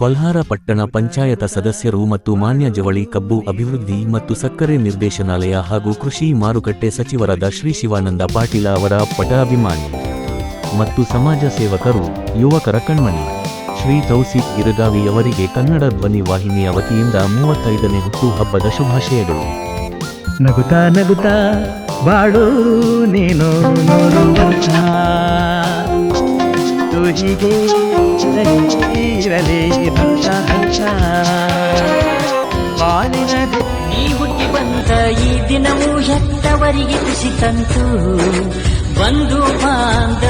ಕೊಲ್ಹಾರ ಪಟ್ಟಣ ಪಂಚಾಯತ ಸದಸ್ಯರು ಮತ್ತು ಮಾನ್ಯ ಜವಳಿ ಕಬ್ಬು ಅಭಿವೃದ್ಧಿ ಮತ್ತು ಸಕ್ಕರೆ ನಿರ್ದೇಶನಾಲಯ ಹಾಗೂ ಕೃಷಿ ಮಾರುಕಟ್ಟೆ ಸಚಿವರಾದ ಶ್ರೀ ಶಿವಾನಂದ ಪಾಟೀಲ ಅವರ ಪಟಾಭಿಮಾನಿ ಮತ್ತು ಸಮಾಜ ಸೇವಕರು ಯುವಕರ ಕಣ್ಮಣಿ ಶ್ರೀ ತೌಸಿಫ್ ಗಿರಗಾವಿ ಅವರಿಗೆ ಕನ್ನಡ ಧ್ವನಿ ವಾಹಿನಿಯ ವತಿಯಿಂದ ಮೂವತ್ತೈದನೇ ಹುಟ್ಟುಹಬ್ಬದ ಶುಭಾಶಯಗಳು ನಗುತ್ತಾ ನಗುತ್ತಾ ಬಾಳು ನೀನು ಇರಲಿ ಹಂಸ ಹಂಸ ಬಾಳಿನ ನೀ ಹುಟ್ಟಿ ಬಂದ ಈ ದಿನವೂ ಹೆತ್ತವರಿಗೆ ಖುಷಿ ತಂತು. ಬಂಧು ಬಾಂಧವರ